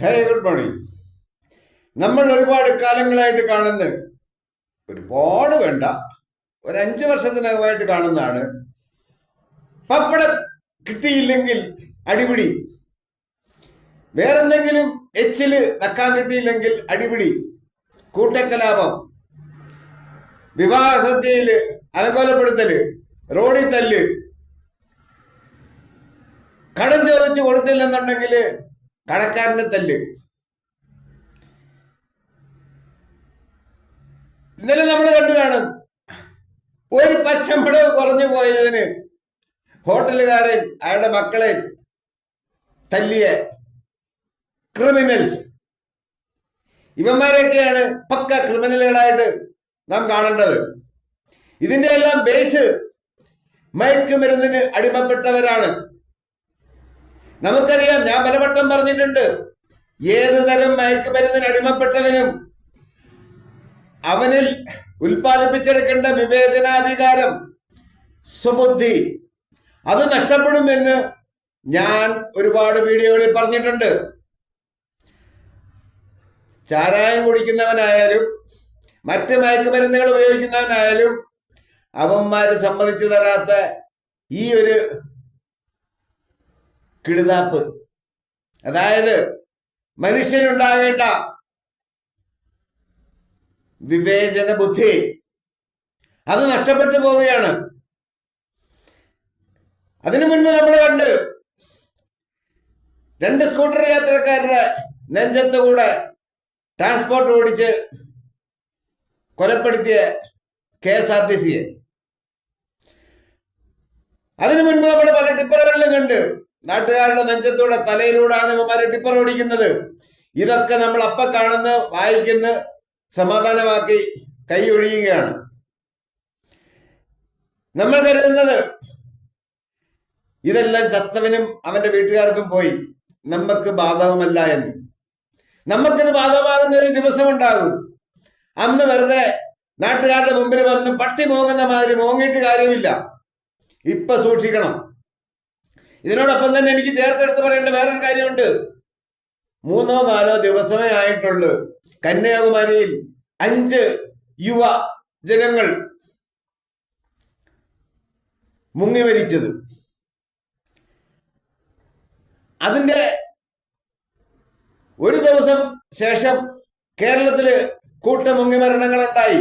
ഹേ good morning നമ്മൾ ഒരുപാട് കാലങ്ങളായിട്ട് കാണുന്ന ഒരുപാട് വേണ്ട. ഒരു അഞ്ച് വർഷത്തിനകമായിട്ട് കാണുന്നതാണ്. പപ്പടം കിട്ടിയില്ലെങ്കിൽ അടിപിടി. വേറെന്തെങ്കിലും എച്ചിൽ നക്കാൻ കിട്ടിയില്ലെങ്കിൽ അടിപിടി. കൂട്ടക്കലാപം. വിവാഹ സദ്യയിൽ റോഡിൽ തല്ല്. കടം ചോദിച്ചു കൊടുത്തില്ലെന്നുണ്ടെങ്കിൽ കടക്കാരനെ തല്ല്. ഇന്നലെ നമ്മൾ കണ്ടു കാണും. ഒരു പച്ചമുളക് കുറഞ്ഞു പോയതിന് ഹോട്ടലുകാരൻ അയാളുടെ മക്കളെ തല്ലിയ ക്രിമിനൽസ്. ഇവന്മാരെയൊക്കെയാണ് പക്ക ക്രിമിനലുകളായിട്ട് നാം കാണേണ്ടത്. ഇതിന്റെ എല്ലാം ബേസ് മയക്കുമരുന്നിന് അടിമപ്പെട്ടവരാണ്. നമുക്കറിയാം ഞാൻ പലവട്ടം പറഞ്ഞിട്ടുണ്ട്. ഏത് തരം മയക്കുമരുന്നിന് അടിമപ്പെട്ടവനും അവനിൽ ഉൽപ്പാദിപ്പിച്ചെടുക്കേണ്ട വിവേചനാധികാരം സുബുദ്ധി അത് നഷ്ടപ്പെടുമെന്ന് ഞാൻ ഒരുപാട് വീഡിയോകളിൽ പറഞ്ഞിട്ടുണ്ട്. ചാരായം കുടിക്കുന്നവനായാലും മറ്റ് മയക്കുമരുന്നുകൾ ഉപയോഗിക്കുന്നവനായാലും അവന്മാര് സമ്മതിച്ചു തരാത്ത ഈ ഒരു കിടുതാപ്പ്. അതായത് മനുഷ്യനുണ്ടാകേണ്ട വിവേചന ബുദ്ധി അത് നഷ്ടപ്പെട്ടു പോവുകയാണ്. അതിനു മുൻപ് നമ്മൾ കണ്ട് രണ്ട് സ്കൂട്ടർ യാത്രക്കാരുടെ നെഞ്ചത്ത് കൂടെ ട്രാൻസ്പോർട്ട് ഓടിച്ച് കൊലപ്പെടുത്തിയ കെ എസ് ആർ ടി സിയെ. അതിനു മുൻപ് നമ്മൾ പല ടിപ്പറുകളിലും കണ്ട് നാട്ടുകാരുടെ നെഞ്ചത്തൂടെ തലയിലൂടെയാണ് ഇവന്മാരെ ടിപ്പർ ഓടിക്കുന്നത് ഇതൊക്കെ നമ്മൾ അപ്പ കാണുന്ന വായിക്കുന്ന സമാധാനമാക്കി കൈ ഒഴിയുകയാണ്. നമ്മൾ കരുതുന്നത് ഇതെല്ലാം ചത്തവനും അവന്റെ വീട്ടുകാർക്കും പോയി. നമുക്ക് ബാധകമല്ല എന്ന്. നമുക്കിത് ബാധകമാകുന്ന ഒരു ദിവസം ഉണ്ടാകും അന്ന് വെറുതെ നാട്ടുകാരുടെ മുമ്പിൽ വന്ന് പട്ടി മോങ്ങുന്ന മാതിരി മോങ്ങിയിട്ട് കാര്യമില്ല. ഇപ്പൊ സൂക്ഷിക്കണം. ഇതിനോടൊപ്പം തന്നെ എനിക്ക് ചേർത്തെടുത്ത് പറയേണ്ട വേറൊരു കാര്യമുണ്ട്. മൂന്നോ നാലോ ദിവസമേ ആയിട്ടുള്ളൂ. കന്യാകുമാരിയിൽ അഞ്ച് യുവ ജനങ്ങൾ മുങ്ങി മരിച്ചത്. അതിന്റെ ഒരു ദിവസം ശേഷം കേരളത്തിൽ കൂട്ട മുങ്ങിമരണങ്ങൾ ഉണ്ടായി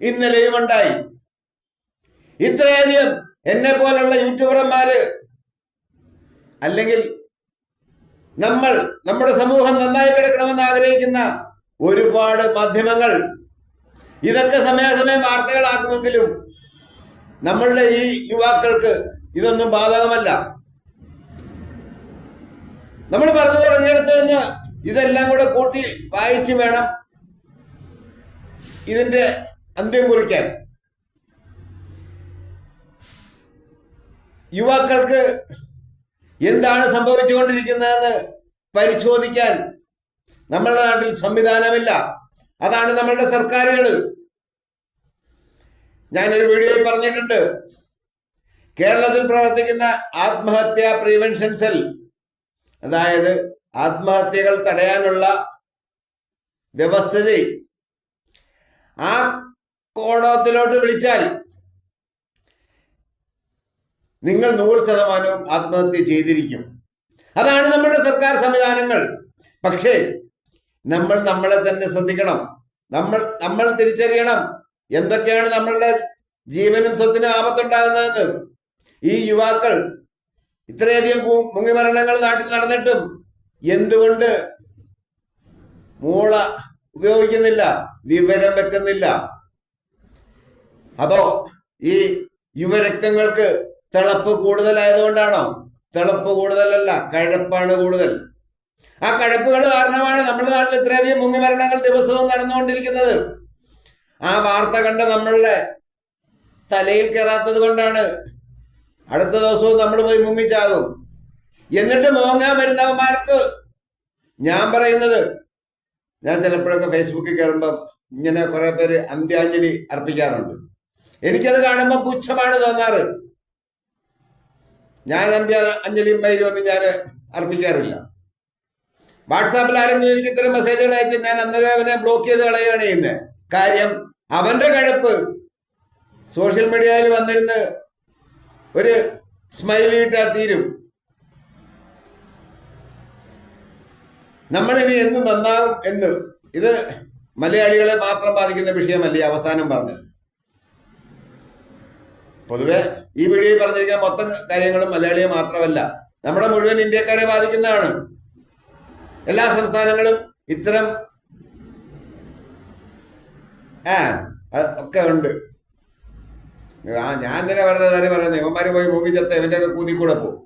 ഇന്നലെയും ഉണ്ടായി ഇത്രയധികം എന്നെ പോലുള്ള യൂട്യൂബർമാര് അല്ലെങ്കിൽ നമ്മൾ നമ്മുടെ സമൂഹം നന്നായി കിടക്കണമെന്ന് ആഗ്രഹിക്കുന്ന ഒരുപാട് മാധ്യമങ്ങൾ ഇതൊക്കെ സമയാസമയം വാർത്തകളാക്കുമെങ്കിലും നമ്മളുടെ ഈ യുവാക്കൾക്ക് ഇതൊന്നും ബാധകമല്ല. നമ്മൾ പറഞ്ഞു തുടങ്ങിയെടുത്ത് നിന്ന് ഇതെല്ലാം കൂടെ കൂട്ടി വായിച്ച് വേണം ഇതിന്റെ അന്ത്യം കുറിക്കാൻ. യുവാക്കൾക്ക് എന്താണ് സംഭവിച്ചുകൊണ്ടിരിക്കുന്നതെന്ന് പരിശോധിക്കാൻ നമ്മളുടെ നാട്ടിൽ സംവിധാനമില്ല. അതാണ് നമ്മളുടെ സർക്കാരുകൾ ഞാനൊരു വീഡിയോയിൽ പറഞ്ഞിട്ടുണ്ട്. കേരളത്തിൽ പ്രവർത്തിക്കുന്ന ആത്മഹത്യാ പ്രിവെൻഷൻ സെൽ അതായത് ആത്മഹത്യകൾ തടയാനുള്ള വ്യവസ്ഥിതി ആ കോണത്തിലോട്ട് വിളിച്ചാൽ നിങ്ങൾ നൂറ് ശതമാനവും ആത്മഹത്യ ചെയ്തിരിക്കും. അതാണ് നമ്മുടെ സർക്കാർ സംവിധാനങ്ങൾ. പക്ഷേ നമ്മൾ നമ്മളെ തന്നെ ശ്രദ്ധിക്കണം. നമ്മൾ നമ്മൾ തിരിച്ചറിയണം. എന്തൊക്കെയാണ് നമ്മളുടെ ജീവനും സ്വത്തിനും ആപത്തുണ്ടാകുന്നതെന്ന്. ഈ യുവാക്കൾ ഇത്രയധികം മുങ്ങിമരണങ്ങൾ നാട്ടിൽ നടന്നിട്ടും എന്തുകൊണ്ട് മൂള ഉപയോഗിക്കുന്നില്ല വിവരം വെക്കുന്നില്ല? അതോ ഈ യുവരക്തങ്ങൾക്ക് തിളപ്പ് കൂടുതലായതുകൊണ്ടാണോ? തിളപ്പ് കൂടുതലല്ല കഴപ്പാണ് കൂടുതൽ. ആ കഴപ്പുകൾ കാരണമാണ് നമ്മുടെ നാട്ടിൽ ഇത്രയധികം മുങ്ങിമരണങ്ങൾ ദിവസവും നടന്നുകൊണ്ടിരിക്കുന്നത്. ആ വാർത്ത കണ്ട് നമ്മളുടെ തലയിൽ കയറാത്തത് കൊണ്ടാണ്. അടുത്ത ദിവസവും നമ്മൾ പോയി മുങ്ങിച്ചാകും. എന്നിട്ട് മോങ്ങാൻ വരുന്നവന്മാർക്ക് ഞാൻ പറയുന്നത് ഞാൻ ചിലപ്പോഴൊക്കെ ഫേസ്ബുക്കിൽ കയറുമ്പം ഇങ്ങനെ കുറെ പേര് അന്ത്യാഞ്ജലി അർപ്പിക്കാറുണ്ട്. എനിക്കത് കാണുമ്പോൾ പുച്ഛമാണ് തോന്നാറ്. ഞാൻ അന്ത്യ അഞ്ജലിയും വൈരൊന്നും ഞാൻ അർപ്പിക്കാറില്ല. വാട്സാപ്പിൽ ആരെങ്കിലും എനിക്ക് ഇത്തരം മെസ്സേജുകൾ അയച്ച് ഞാൻ അന്നേരം അവനെ ബ്ലോക്ക് ചെയ്ത് കളയുകയാണ് ചെയ്യുന്നത് കാര്യം അവന്റെ കഴപ്പ് സോഷ്യൽ മീഡിയയിൽ വന്നിരുന്ന് ഒരു സ്മൈലി ഇട്ടാൽ തീരും. നമ്മളിനി എന്ത് നന്നാകും എന്ന് ഇത് മലയാളികളെ മാത്രം ബാധിക്കുന്ന വിഷയമല്ലേ അവസാനം പറഞ്ഞത്. പൊതുവെ ഈ വീഡിയോയിൽ പറഞ്ഞിരിക്കുന്ന മൊത്തം കാര്യങ്ങളും മലയാളിയെ മാത്രമല്ല നമ്മുടെ മുഴുവൻ ഇന്ത്യക്കാരെ ബാധിക്കുന്നതാണ്. എല്ലാ സംസ്ഥാനങ്ങളും ഇത്തരം ആ ഒക്കെ ഉണ്ട്. ആ ഞാൻ തന്നെ വെറുതെ കാര്യം പറയുന്നത് ഇവന്മാര് പോയി മൂങ്ങിച്ചത്ത് ഇവന്റെ ഒക്കെ കൂതി കൂടെ പോകും.